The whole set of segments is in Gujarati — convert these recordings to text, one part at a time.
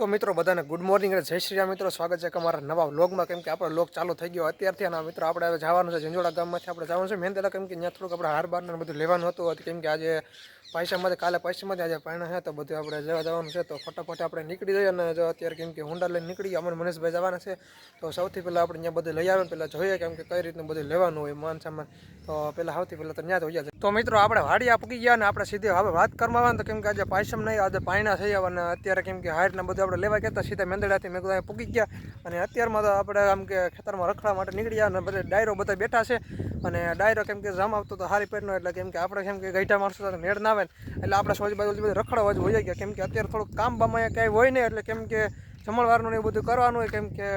તો મિત્રો, બધાને ગુડ મોર્નિંગ અને જય શ્રી રામ મિત્રો. સ્વાગત છે અમારા નવા વ્લોગમાં કેમ કે આપણો લોક ચાલુ થઈ ગયો અત્યારથી અને મિત્રો, આપણે હવે જવાનું છે ઝંઝોડા ગામમાંથી. આપણે જવાનું છે મેન દાદા કેમ કે ત્યાં થોડુંક આપણે હાર બારને બધું લેવાનું હતું. કેમ કે આજે પૈસામાંથી કાલે પૈસામાંથી આજે પાણી છે, તો બધું આપણે જવા જવાનું છે. તો ફટાફટ આપણે નીકળી જઈએ અને જો અત્યારે કેમ કે હુંડા લઈને નીકળી અમને મનીષભાઈ જવાના છે. તો સૌથી પહેલાં આપણે ત્યાં બધું લઈ આવે પહેલાં જોઈએ કેમ કે કઈ રીતનું બધું લેવાનું હોય, માન સામાન તો પહેલાં સૌથી પહેલાં તો ત્યાં જ હોઈએ. તો મિત્રો, આપણે વાડિયા પૂકી ગયા ને આપણે સીધી હવે વાત કરવા આવે તો કેમ કે આજે પાયસમ નહીં, આજે પાયણા થઈ આવે અને અત્યારે કેમ કે હાઈટ ને બધું આપણે લેવા ગયા હતા, સીધા મેંદડાથી મેં કીધું પૂકી ગયા. અને અત્યારમાં તો આપણે આમ કે ખેતરમાં રખડા માટે નીકળી ગયા અને બધા ડાયરો બધા બેઠા છે. અને ડાયરો કેમ કે જામ આવતો તો હારી પેટનો એટલે કેમ કે આપણે કેમ કે ગઈઠા માણસો તો મેળ ના આવે એટલે આપણે સોજ બાજુ બધું રખડવા જ હોઈ ગયા. કેમ કે અત્યારે થોડુંક કામ બામાં કાંઈ હોય નહીં, એટલે કેમ કે જમણવારનું ને એવું બધું કરવાનું હોય, કેમ કે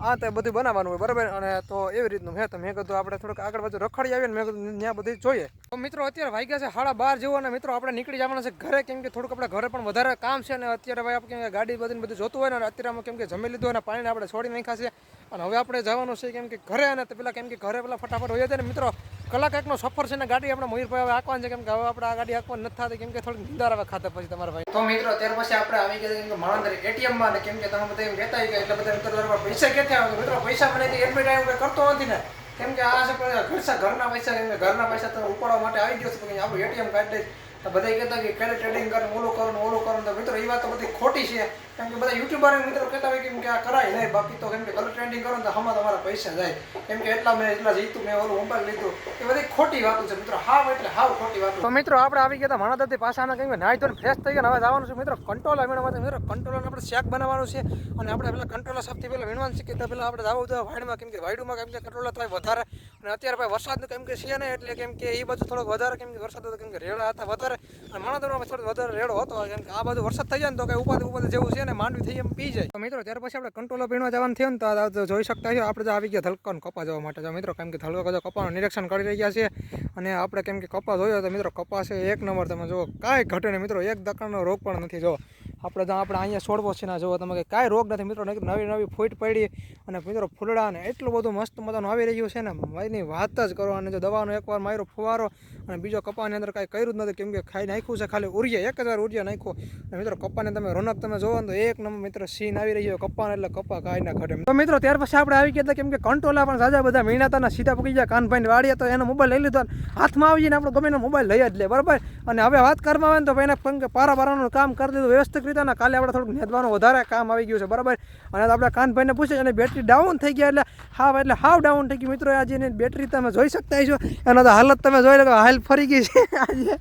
આ તે બધું બનાવવાનું હોય, બરાબર? અને તો એવી રીતનું હે તો, મેં કીધું આપણે થોડુંક આગળ બાજુ રખડી આવીએ ને મેં કીધું ત્યાં બધી જોઈએ. તો મિત્રો, અત્યારે વાગ્યા છે સાડા બાર જેવું અને મિત્રો, આપણે નીકળી જવાના છે ઘરે, કેમ કે થોડુંક આપણે ઘરે પણ વધારે કામ છે અને અત્યારે ભાઈ આપણે ગાડી બધી બધું જોતું હોય ને અત્યારે અમે કેમ કે જમી લીધું અને પાણીને આપણે છોડી નાખ્યા છે. અને હવે આપણે જવાનું છે કેમ કે ઘરે, અને પેલા કેમ કે ઘરે પેલા ફટાફટ હોય છે ને મિત્રો કલાક એકનો સફર છે ને ગાડી આપણે મયુરભાઈ હવે આંકવાની છે, કેમ કે હવે આપણે આ ગાડી આંકવાની નથી થતી, કેમ કે થોડીક નિંદર આવે ખાતા પછી તમારા ભાઈ. તો મિત્રો, ત્યાર પછી આપણે આવી ગયા કેમ કે માણંદર એટીએમમાં ને કેમ કે તમે બધા એમ કહેતા કે એટલે બધા મિત્રો પૈસા ક્યાંથી આવે? મિત્રો, પૈસા મને એડમિટ આવ્યું કરતો નથી ને. કેમ કે આ છે ઘરસા, ઘરના પૈસા, કેમ કે ઘરના પૈસા તમે ઉપાડવા માટે આવી ગયો છે આપણું એટીએમ કાર્ડ દઈશ તો બધા કહેતા કે ક્યારે ટ્રેડિંગ કરે ઓલું કરો ઓલું કરો તો મિત્રો એ વાત તો બધી ખોટી છે. કેમ કે બધા યુટ્યુબર મિત્રો કહેતા હોય કે આ કરાય નહીં બાકી તો કેમ કે કલર ટ્રેન્ડિંગ કરો ને હમણાં તમારા પૈસા જાય કેમ કે એટલા મેં એટલા જીતું મેં ઓલું મોબાઈલ લીધું એ બધી ખોટી વાતો છે મિત્રો હાવ એટલે હાવ ખોટી વાતો તો મિત્રો આપણે આવી ગયા હતા માણાદાથી પાછાના કેમ કે નાઈ તો ફ્રેશ થઈ ગયા હવે જવાનું છે મિત્રો કંટ્રોલ વીણવા મિત્રો કંટ્રોલ આપણે શેક બનાવવાનું છે અને આપણે પેલા કંટ્રોલ સૌથી પહેલાં વીણવાનું છે તો પહેલાં આપણે જવું તો વાડમાં કેમ કે વાયડુમાં કેમ કે કંટ્રોલ થાય વધારે અને અત્યારે ભાઈ વરસાદનું કેમ કે છે ને એટલે કેમ કે એ બધું થોડોક વધારે કેમ કે વરસાદ હતો કેમ કે રેડા હતા વધારે અને માણાદરમાં થોડો વધારે રેડો હતો કેમ કે આ બધું વરસાદ થઈ જાય ને તો કંઈ ઉપાધિ ઉપાધિ જેવું છે ને માંડવી થઈ એમ પી જાય. તો મિત્રો, ત્યાર પછી આપણે કંટ્રોલો પીણવા જવાનું થયું ને તો જોઈ શકતા છીએ આપણે આવી ગયા ધલકાનું કપા જવા માટે. મિત્રો, કેમ કે ધલકો કપાનું નિરીક્ષણ કરી રહ્યા છીએ અને આપણે કેમ કે કપા જોયો તો મિત્રો, કપા છે એક નંબર. તમે જુઓ, કાંઈ ઘટે નહીં. મિત્રો, એક દકાનનો રોગ પણ નથી. જો આપણે તો આપણે અહીંયા છોડવો છે ને જોવો તમે કે કાંઈ રોગ નથી. મિત્રો નવી નવી ફૂટ પડી અને મિત્રો ફૂલડા અને એટલું બધું મસ્ત મજાનું આવી રહ્યું છે ને. એની વાત જ કરો, અને જો દવાનો એકવાર માર્યો, ફુવારો, અને બીજો કપાની અંદર કાંઈ કર્યું જ નથી. કેમ કે ખાઈ નાખ્યું છે, ખાલી ઉરિયા, એક જ વાર ઉરિયા નાખ્યું. અને મિત્રો, કપાને તમે રોનક તમે જોવો ને તો એક નંબર મિત્રો સીન આવી રહ્યો કપ્પાને એટલે કપ્પા કાંઈ ના ઘટે. તો મિત્રો, ત્યાર પછી આપણે આવી ગયા હતા કેમ કે કંટ્રોલા પણ સાજા બધા મીણા હતા સીધા પકી ગયા. કાનભાઈને વાળીએ તો એનો મોબાઈલ લઈ લીધો હાથમાં આવી જઈને આપણે ગમે એનો મોબાઈલ લઈ જ લે. બરાબર? અને હવે વાત કરવામાં આવે ને તો એને કેમ પારા પારાનું કામ કરી દીધું, વ્યવસ્થિત રીતે ને કાલે આપણે થોડુંક નેદવાનું વધારે કામ આવી ગયું છે બરાબર? અને આપણે કાનભાઈને પૂછે અને બેટરી ડાઉન થઈ ગયા એટલે હાવ એટલે હાવ ડાઉન થઈ ગઈ મિત્રો આજે એની બેટરી તમે જોઈ શકતા છો એનો તો હાલત તમે જોઈ લો હાલ ફરી ગઈ છે આજે.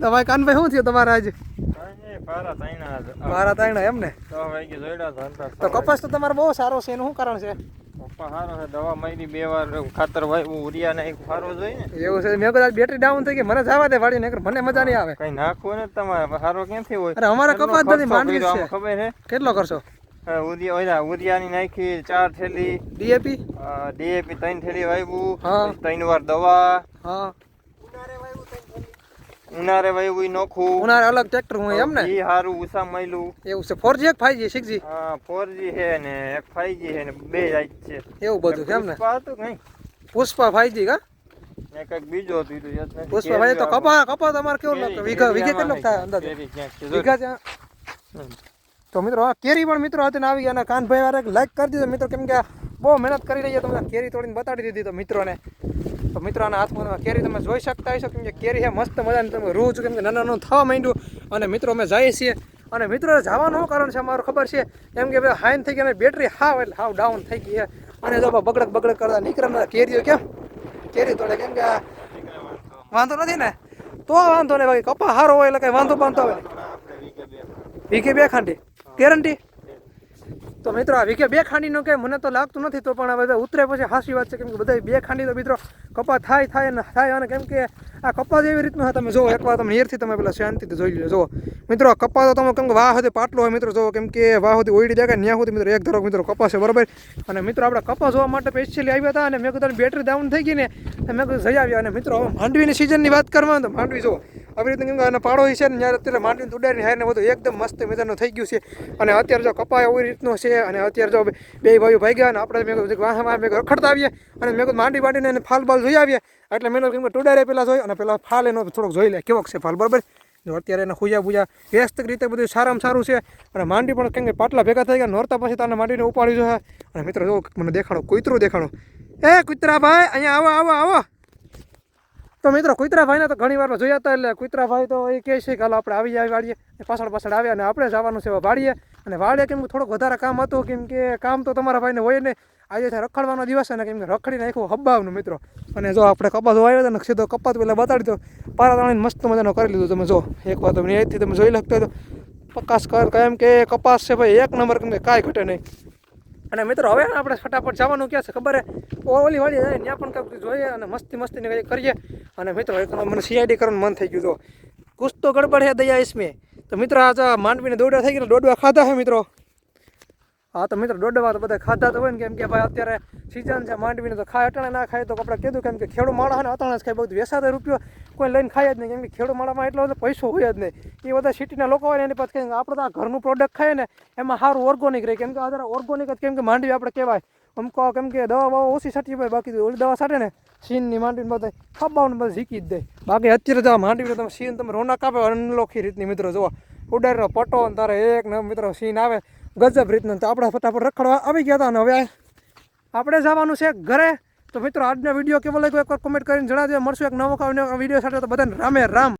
તો ભાઈ કાનભાઈ શું થયું તમારે આજે? મારા તાઈના એમ ને? તો કપાસ તો તમારો બહુ સારો છે એનું શું કારણ છે? દવા મારી બે વાર ખાતર વાવ્યું ઉરિયા ને સારો જોઈ ને એવું છે મેં કદાચ બેટરી ડાઉન થઈ ગઈ મને જવા દે નકર મને મજા નહીં આવે. કઈ નાખવું ને તમારે સારો ક્યાંથી હોય? અરે અમારે કપાસ નથી માંડવી છે. ખબર હે કેટલો કરશો ઉરિયા ઓલા ઉરિયાની નાખી ચાર થેલી. ડીએપી? ડીએપી ત્રણ થેલી વાવ્યું ત્રણ વાર દવા. હા. ઉનારે ઈ નોખું. ઉનાળે અલગ ટ્રેક્ટર હું એમ ને? ઈ હારું ઉસા મયલું. એવું છે ફોર જી એક ફાઈવ જી સિક્સ જી હા ફોર જી છે ને એક ફાઈવ જી છે ને બે જાય છે. એવું બધું છે એમ ને? પુષ્પા હતું કઈ? પુષ્પા 5G કા? ને કંઈક બીજો હતું તો યાદ નથી. પુષ્પા ભાઈ તો કપા કપા તમારે કેવું લાગે વીઘા વીઘે કેરીમાં થાય અંદાજે? છે. વીઘા ત્યાં તો મિત્રો આ કેરી પણ મિત્રો હતી આવી ગયા અને કાનભાઈ વાળા લાઈક કરી દીધો. મિત્રો કેમ કે બહુ મહેનત કરી રહ્યા તમને કેરી તોડીને બતાડી દીધી તો મિત્રોને. તો મિત્રોના હાથમાં કેરી તમે જોઈ શકતા હશો, કેમ કે કેરી છે મસ્ત મજાની. તમે રૂ છું, કેમ કે નાના નાનું થવા માંડ્યું. અને મિત્રો, અમે જઈએ છીએ. અને મિત્રો, જવાનું કારણ છે? અમારું ખબર છે કેમ કે ભાઈ, હાઈન થઈ ગયા બેટરી હાવ એટલે હાવ ડાઉન થઈ ગઈ અને જો બગડક બગડક કરતા નીકળે કેરીઓ કેમ? કેરી તોડે, કેમ કે વાંધો નથી ને? તો વાંધો નહીં, બાકી કપા સારો હોય એટલે કઈ વાંધો બાંધો આવે વીકે બે ખાંડી. ગેરંટી તો મિત્રો, આ વીઘે બે ખાંડીનું કે મને તો લાગતું નથી તો પણ હવે ઉતરે પછી હાસી વાત છે કેમ કે બધા બે ખાંડી તો મિત્રો કપા થાય થાય ને થાય અને કેમ કે આ કપા એવી રીતનું તમે જોવો, એકવાર તમે નિયરથી તમે પેલા શાંતિથી જોઈ લો જુઓ મિત્રો કપા તો તમે કેમ કે વાહ સુધી પાટલો હોય મિત્રો જુઓ કેમ કે વાહ સુધી ઓઈડી જાય ન્યા સુધી મિત્રો, એક ધરો મિત્રો કપા છે, બરાબર? અને મિત્રો, આપણે કપા જોવા માટે સ્પેશિયલી આવ્યા હતા અને મેં કીધું બેટરી ડાઉન થઈ ગઈ ને મેં કીધું જઈ આવ્યા. અને મિત્રો હવે માંડવીની સિઝનની વાત કરવા તો માંડવી જુઓ આવી રીતે કેમ કે પાડો છે ને, ત્યારે અત્યારે માંડવી ઉડાડીને હારને બધું એકદમ મસ્ત મજાનું થઈ ગયું છે. અને અત્યારે જો કપાય એવી રીતનો છે, અને અત્યારે જો બે ભાઈઓ ભાઈ ગયા અને આપણે મેં કીધું વાહ વાહ, મેં રખડતા આવીએ અને મેં કીધું માંડી માંડીને એને ફાલ બાલ જોઈ આવીએ. એટલે મેં કીધું ટુડારે પેલા જોઈ, અને પેલા ફાલ એનો થોડોક જોઈ લે કેવો છે ફાલ, બરાબર? જો અત્યારે એને ખુજા બુજા વ્યસ્ત રીતે બધું સારામાં સારું છે. અને માંડી પણ કેમ કે પાટલા ભેગા થઈ ગયા, નોરતા પછી તને માંડીને ઉપાડી છે. અને મિત્રો, જો મને દેખાડો, કૂતરું દેખાડો. એ કૂતરા ભાઈ, અહીંયા આવો આવો આવો. તો મિત્રો, કુતરાભાઈને તો ઘણી વાર જોયા હતા એટલે કુતરાભાઈ તો એ કહે છે કે હાલો આપણે આવી જાય વાડીએ એ પાછળ પાછળ આવ્યા અને આપણે જવાનું છે વાળીએ અને વાડીએ કેમ થોડુંક વધારે કામ હતું, કેમ કે કામ તો તમારા ભાઈને હોય ને, આજે છે રખડવાનો દિવસ છે ને, કેમ કે રખડી નાખ્યું હબ્બાવનું મિત્રો. અને જો આપણે કપાસ વાવ્યો હતો ને, સીધો કપાસ પહેલાં બતાડી દો. પારા તાણીને મસ્ત મજાનો કરી લીધું તમે જો. એક વાર તમે અહીંથી તમે જોઈ લખતો તો. પકાસ કર કેમ કે કપાસ છે ભાઈ, એક નંબર કેમ કાંઈ ઘટે નહીં. અને મિત્રો, હવે આપણે ફટાફટ જવાનું ક્યાં છે ખબર ઓલી વાળી જાય ત્યાં પણ કંઈક જોઈએ અને મસ્તી મસ્તીને કંઈક કરીએ. અને મિત્રો, એક મને સીઆઈડી કરવાનું મન થઈ ગયું તો. કુછ તો ગડબડ હે દયા ઇસમે તો મિત્રો, આ માંડવીને દોડવા થઈ ગયા દોડવા ખાધા હે મિત્રો. હા, તો મિત્રો, દોડવા તો બધા ખાધા તો હોય ને, કેમ કે ભાઈ અત્યારે સિઝન છે, માંડવીને તો ખાય અટાણે ના ખાય, તો આપણે કીધું કેમ કે ખેડૂ માણસ ને, અટાણે જ ખાય. બધું વેસાતે રૂપિયો. કોઈ લઈને ખાય જ નહીં. કેમ કે ખેડૂ માળામાં એટલો બધો પૈસો હોય જ નહીં. એ બધા સિટીના લોકો હોય ને એની પાસે આપણે તો આ ઘરનું પ્રોડક્ટ ખાય ને, એમાં સારું ઓર્ગોનિક રહે. કેમ કે અત્યારે ઓર્ગોનિક જ કેમ કે માંડવી આપણે કહેવાય. અમુક કેમ કે દવા બવા ઓછી છાંટી ભાઈ બાકી ઓલી દવા છાંટે ને સીનની માંડવીને બધા ખબાવને બધા શીખી જ દે. બાકી અત્યારે તો માંડવી તમે સીન તમે રોનક આપે અનલોખી રીતની મિત્રો, જુઓ. ઉડાડનો પટો ને તારે એક ને મિત્રો સીન આવે, ગજબ રીતનું. તો આપણા ફટાફટ રખડવા આવી ગયા હતા અને હવે આપણે જવાનું છે ઘરે. તો મિત્રો, આજનો વીડિયો કેવો લાગ્યો? એકવાર કોમેન્ટ કરીને જણાવજો. મળશું એક નવો વીડિયો સાથે. તો બધાને રામે રામ.